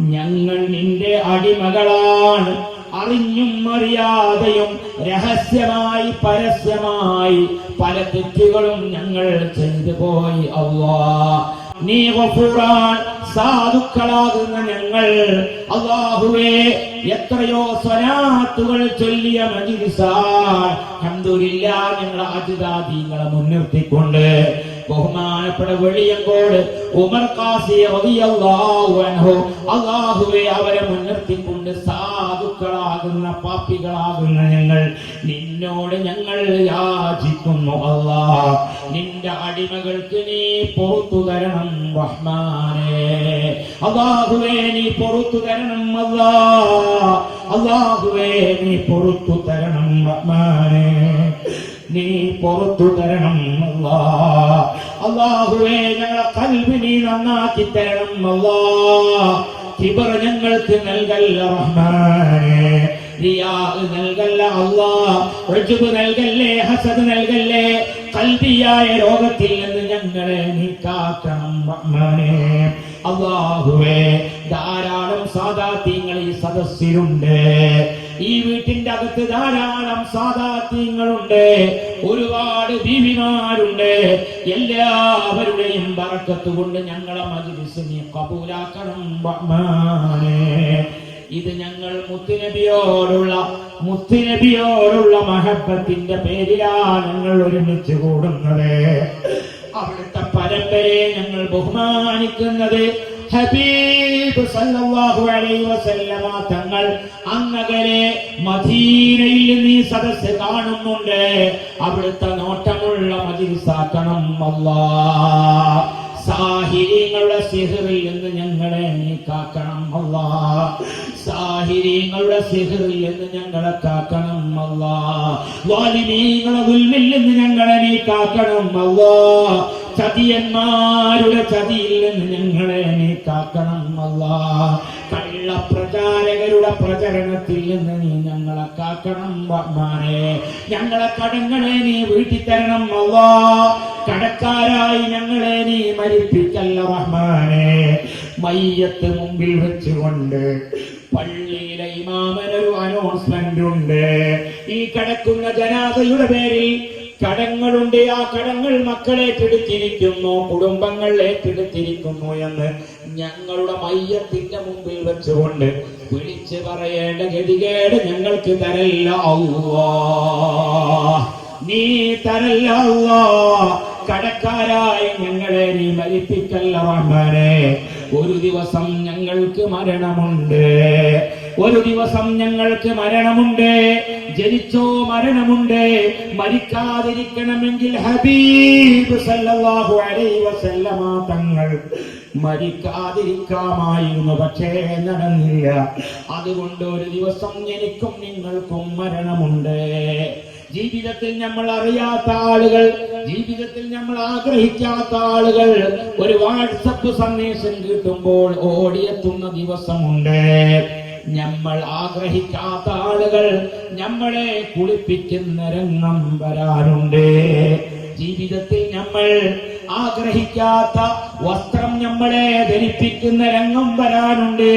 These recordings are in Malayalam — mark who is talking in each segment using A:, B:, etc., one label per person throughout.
A: ഞങ്ങൾ നിന്റെ അടിമകളാണ്. അറിഞ്ഞും അറിയാതെയും രഹസ്യമായി പരസ്യമായി പല തെറ്റുകളും ഞങ്ങൾ ചെയ്തു പോയി അള്ളാ. നീ സാധുക്കളാകുന്ന ഞങ്ങൾ അള്ളാഹുവേ എത്രയോ സ്വനാത്തുകൾ ചൊല്ലിയ മജിസാ കണ്ടൂരില്ല ഞങ്ങളെ അജിതാദീങ്ങളെ മുൻനിർത്തിക്കൊണ്ട് ഉമർ അവരെ സാധുക്കളാകുന്ന പാപ്പികളാകുന്ന ഞങ്ങൾ നിന്നോട് ഞങ്ങൾ യാചിക്കുന്നു അല്ലാ നിന്റെ അടിമകൾക്ക് നീ പുറത്തു തരണം റഹ്മാനേ. അല്ലാഹുവേ നീ പുറത്തു തരണം അല്ലാ അല്ലാഹുവേ നീ പുറത്തു തരണം റഹ്മാനേ. നീ പുറത്തു തരണം അല്ലാ. അള്ളാഹുവേ ഞങ്ങളെ കൽവി നീ നന്നാക്കി തരണം അല്ലാ. കിബർ ഞങ്ങൾക്ക് നൽകല്ല റഹ്മാനേ. റിയാ നൽകല്ല അല്ലാ. ഉജ്ബ് നൽകല്ലേ ഹസദ് നൽകല്ലേ? കൽബിയായ രോഗത്തിൽ നിന്ന് ഞങ്ങളെ നീ കാക്കണം റഹ്മാനേ. അള്ളാഹുവേ ധാരാളം സാധാത്യങ്ങൾ ഈ സദസ്സിലുണ്ട്. ഈ വീട്ടിന്റെ അകത്ത് ധാരാളം സാധാത്യങ്ങളുണ്ട്. ഒരുപാട് ബീവിമാരുണ്ട് എല്ലാവരുടെയും ബറക്കത്ത് കൊണ്ട് ഞങ്ങളെ മജിലിസ് നീ കബൂലാക്കണം ഇത് ഞങ്ങൾ മുത്തുനബിയോടുള്ള മുത്തുനബിയോടുള്ള മഹബത്തിന്റെ പേരിലാണ് ഞങ്ങൾ ഒരുമിച്ച് കൂടുന്നത്. അവിടുത്തെ പരമ്പരയെ ഞങ്ങൾ ബഹുമാനിക്കുന്നത്. ഹബീബ് സല്ലല്ലാഹു അലൈഹി വസല്ലമ തങ്ങൾ അങ്ങകലെ മദീനയിൽ നീ സദസ്സ് കാണുന്നുണ്ട്. അവിടുത്തെ നോട്ടമുള്ള മജിലിസാക്കണം അല്ലാ. സാഹിര്യങ്ങളുടെ സിഹറിൽ നിന്ന് ഞങ്ങളെ നീ കാക്കണം അല്ലാ. സാഹിര്യങ്ങളുടെ സിഹറിൽ നിന്ന് ഞങ്ങളെ കാക്കണം അല്ലാ. വാലിമീങ്ങളുടെ ഉൽമിൽ നിന്ന് ഞങ്ങളെ നീ കാക്കണം അല്ലാ. ചതിയന്മാരുടെ ചതിയിൽ നിന്ന് ഞങ്ങളെ നീ കാക്കണം അല്ല. കള്ള പ്രചാരകരുടെ പ്രചരണത്തിൽ നിന്ന് നീ ഞങ്ങളെ കാക്കണം വർമാനെ ഞങ്ങളെ കടങ്ങളെ നീ വീട്ടി തരണം അല്ല. കടക്കാരായി ഞങ്ങളെ നീ മരിപ്പിക്കല്ല റഹ്മാനെ മയ്യത്ത് മുമ്പിൽ വെച്ചുകൊണ്ട് പള്ളിയിലെ ഇമാമനൊരു അനൗൺസ്മെന്റ് ഉണ്ട്. ഈ കിടക്കുന്ന ജനാഥയുടെ പേരിൽ കടങ്ങളുണ്ട്. ആ കടങ്ങൾ മക്കളെ ഏറ്റെടുത്തിരിക്കുന്നു കുടുംബങ്ങളെ ഏറ്റെടുത്തിരിക്കുന്നു എന്ന് ഞങ്ങളുടെ മയ്യത്തിന്റെ മുമ്പിൽ വെച്ചുകൊണ്ട് വിളിച്ച് പറയേണ്ട ഗതികേട് ഞങ്ങൾക്ക് തരല്ല നീ തരല്ല കടക്കാരായി ഞങ്ങളെ നീ മരിപ്പിക്കല്ല റഹ്മാനെ. ഒരു ദിവസം ഞങ്ങൾക്ക് മരണമുണ്ട്. ഒരു ദിവസം ഞങ്ങൾക്ക് മരണമുണ്ട്. ജനിച്ചോ മരണമുണ്ട്. മരിക്കാതിരിക്കണമെങ്കിൽ ഹബീബ് സല്ലല്ലാഹു അലൈഹി വസല്ലമ തങ്ങൾ മരിക്കാതിരിക്കാമായിരുന്നു. പക്ഷേ നടന്നില്ല. അതുകൊണ്ട് ഒരു ദിവസം എനിക്കും നിങ്ങൾക്കും മരണമുണ്ട്. ജീവിതത്തിൽ നമ്മൾ അറിയാത്ത ആളുകൾ ജീവിതത്തിൽ നമ്മൾ ആഗ്രഹിക്കാത്ത ആളുകൾ ഒരു വാട്സപ്പ് സന്ദേശം കിട്ടുമ്പോൾ ഓടിയെത്തുന്ന ദിവസമുണ്ട്. നമ്മൾ ആഗ്രഹിക്കാത്ത ആളുകൾ നമ്മളെ കുളിപ്പിക്കുന്ന രംഗം വരാനുണ്ട് ജീവിതത്തിൽ നമ്മൾ ആഗ്രഹിക്കാത്ത വസ്ത്രം നമ്മളെ ധരിപ്പിക്കുന്ന രംഗം വരാനുണ്ട്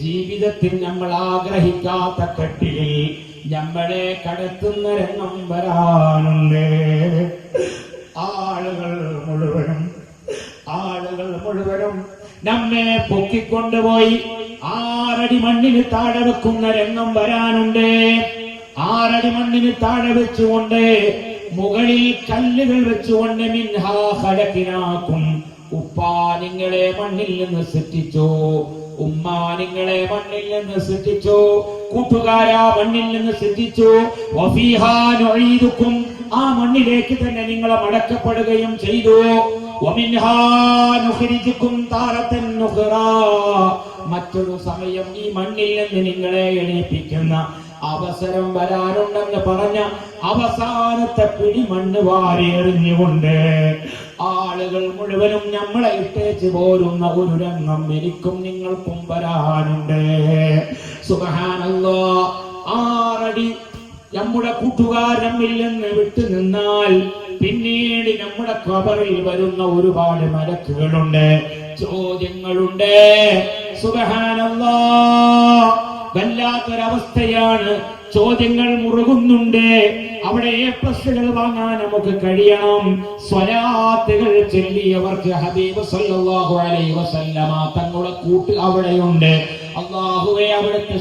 A: ജീവിതത്തിൽ നമ്മൾ ആഗ്രഹിക്കാത്ത കട്ടിലിൽ നമ്മളെ കടത്തുന്ന രംഗം വരാനുണ്ട് ആളുകൾ മുഴുവനും ആളുകൾ മുഴുവനും നമ്മെ പൊക്കിക്കൊണ്ടുപോയി ആറടി മണ്ണിന് താഴെ വെക്കുന്ന രംഗം വരാനുണ്ട്. ആറടി മണ്ണിന് താഴെ വെച്ചുകൊണ്ട് മുകളിൽ കല്ലുകൾ വെച്ചുകൊണ്ട് മിൻഹാ ഖലഖിനാക്കും. ഉപ്പാ നിങ്ങളെ മണ്ണിൽ നിന്ന് സൃഷ്ടിച്ചു. ഉമ്മ നിങ്ങളെ മണ്ണിൽ നിന്ന് സൃഷ്ടിച്ചു. കൂട്ടുകാര മണ്ണിൽ നിന്ന് സൃഷ്ടിച്ചു. ആ മണ്ണിലേക്ക് തന്നെ നിങ്ങളെ മടക്കപ്പെടുകയും ചെയ്തു. മറ്റൊരു സമയം ഈ മണ്ണിൽ നിന്ന് നിങ്ങളെ എണീപ്പിക്കുന്ന അവസരം വരാനുണ്ടെന്ന് പറഞ്ഞ അവസാനത്തെ പിടി മണ്ണ് വാരിയെറിഞ്ഞുകൊണ്ട് ആളുകൾ മുഴുവനും നമ്മളെ ഇട്ടേച്ച് പോരുന്ന ഒരു രംഗം എനിക്കും നിങ്ങൾക്കും വരാനുണ്ട്. സുഖാനല്ലോ ആറടി നമ്മുടെ കൂട്ടുകാർ നമ്മിൽ നിന്ന് വിട്ടു നിന്നാൽ പിന്നീട് നമ്മുടെ കബറിൽ വരുന്ന ഒരുപാട് മരക്കുകളുണ്ട് ചോദ്യങ്ങളുണ്ട്. വല്ലാത്തൊരവസ്ഥയാണ്. ചോദ്യങ്ങൾ മുറുകുന്നുണ്ട്. അവിടെ എ പ്ലസുകൾ വാങ്ങാൻ നമുക്ക് കഴിയണം. സ്വലാത്തുകൾ ചൊല്ലിയവർക്ക് ഹബീബ് സല്ലല്ലാഹു അലൈഹി വസല്ലമ തങ്ങളുടെ കൂട്ട് അവിടെയുണ്ട്. അള്ളാഹുവെ അവിടുത്തെ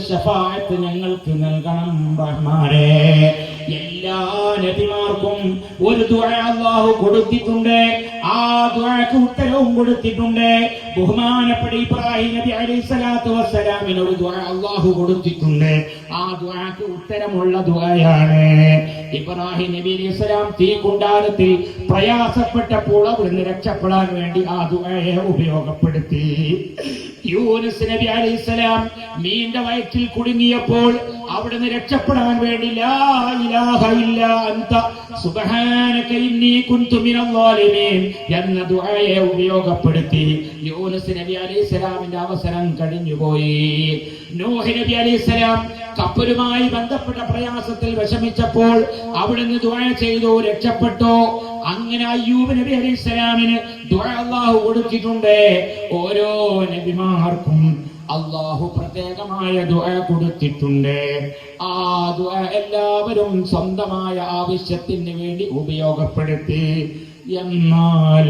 A: ഞങ്ങൾക്ക് നൽകണം റഹ്മാനെ. എല്ലാ നബിമാർക്കും ഒരു ദുആ അള്ളാഹു കൊടുത്തിട്ടുണ്ട്. ആ ദുആക്ക് ഉത്തരവും കൊടുത്തിട്ടുണ്ട്. ബഹുമാനപ്പെട്ട ഇബ്രാഹിം നബി അലൈഹി സ്വലാത്തു വസ്സലാമിന് ഒരു ദുആ അള്ളാഹു കൊടുത്തിട്ടുണ്ട്. ആ ദുആക്ക് ഉത്തരമുള്ള ദുആയാണ്. ഇബ്രാഹിം നബി അലൈഹി സ്വലാം തീ കുണ്ടാരത്തിൽ പ്രയാസപ്പെട്ടപ്പോൾ അവിടുന്ന് രക്ഷപ്പെടാൻ വേണ്ടി ആ ദുആയെ ഉപയോഗപ്പെടുത്തി. യൂനുസ് നബി അലൈഹി സ്വലാം വയറ്റിൽ കുടുങ്ങിയപ്പോൾ അവിടുന്ന് രക്ഷപ്പെടാൻ വേണ്ടി എന്ന ദുആയെ ഉപയോഗപ്പെടുത്തി. യൂനുസ് നബി അലൈഹി സ്വലാമിന്റെ അവസരം കഴിഞ്ഞുപോയി നൂഹ് നബി അലൈഹി സ്വലാം കപ്പലുമായി ബന്ധപ്പെട്ട പ്രയാസത്തിൽ വിഷമിച്ചപ്പോൾ അവിടുന്ന് ദുആ ചെയ്തു രക്ഷപ്പെട്ടു. അങ്ങനെ അയ്യൂബ് നബി അലൈഹി സ്വലാമിന് ദുആ അള്ളാഹു കൊടുത്തിട്ടുണ്ട്. ഓരോ നബിമാർക്കും അള്ളാഹു പ്രത്യേകമായ ദുആ കൊടുത്തിട്ടുണ്ട്. ആ ദുആ എല്ലാവരും സ്വന്തമായ ആവശ്യത്തിന് വേണ്ടി ഉപയോഗപ്പെടുത്തി. എന്നാൽ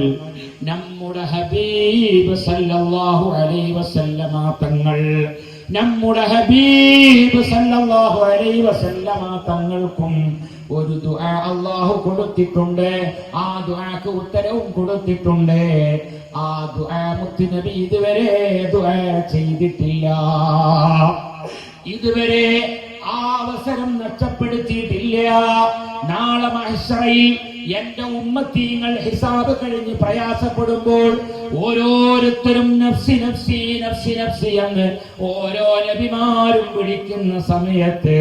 A: നമ്മുടെ ഹബീബ് സല്ലല്ലാഹു അലൈഹി വസല്ലമ തങ്ങൾ നമ്മുടെ ഹബീബ് സല്ലല്ലാഹു അലൈഹി വസല്ലമ തങ്ങൾക്കും ഒരു ദുആ അള്ളാഹു കൊടുത്തിട്ടുണ്ട്. ആ ദുആക്ക് ഉത്തരവും കൊടുത്തിട്ടുണ്ട്. ആ ദുആ മുത്തുനബി ഇതുവരെ ദുആ ചെയ്തിട്ടില്ല. ഇതുവരെ ആ അവസരം നഷ്ടപ്പെടുത്തിയിട്ടില്ല. നാളെ മഹ്ശറയിൽ എന്റെ ഉമ്മത്തീങ്ങൾ ഹിസാബ് കഴിഞ്ഞ് പ്രയാസപ്പെടുമ്പോൾ ഓരോരുത്തരും നഫ്സി നഫ്സി നഫ്സി നഫ്സി എന്ന് ഓരോ നബിമാരും വിളിക്കുന്ന സമയത്ത്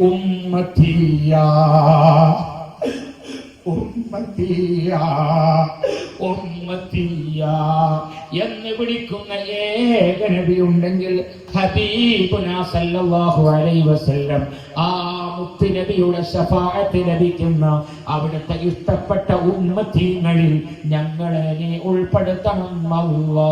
A: ഉമ്മത്തിയ ഉമ്മത്തിയ ഉമ്മത്തിയ എന്ന് വിളിക്കുന്ന ഏക നബി ഉണ്ടെങ്കിൽ വസല്ലം ആ മുത്ത് നബിയുടെ ശഫാഅത്ത് ലഭിക്കുന്ന അവിടുത്തെ ഇഷ്ടപ്പെട്ട ഉമ്മത്തിങ്ങളിൽ ഞങ്ങളെ ഉൾപ്പെടുത്തണം. അല്ലാ.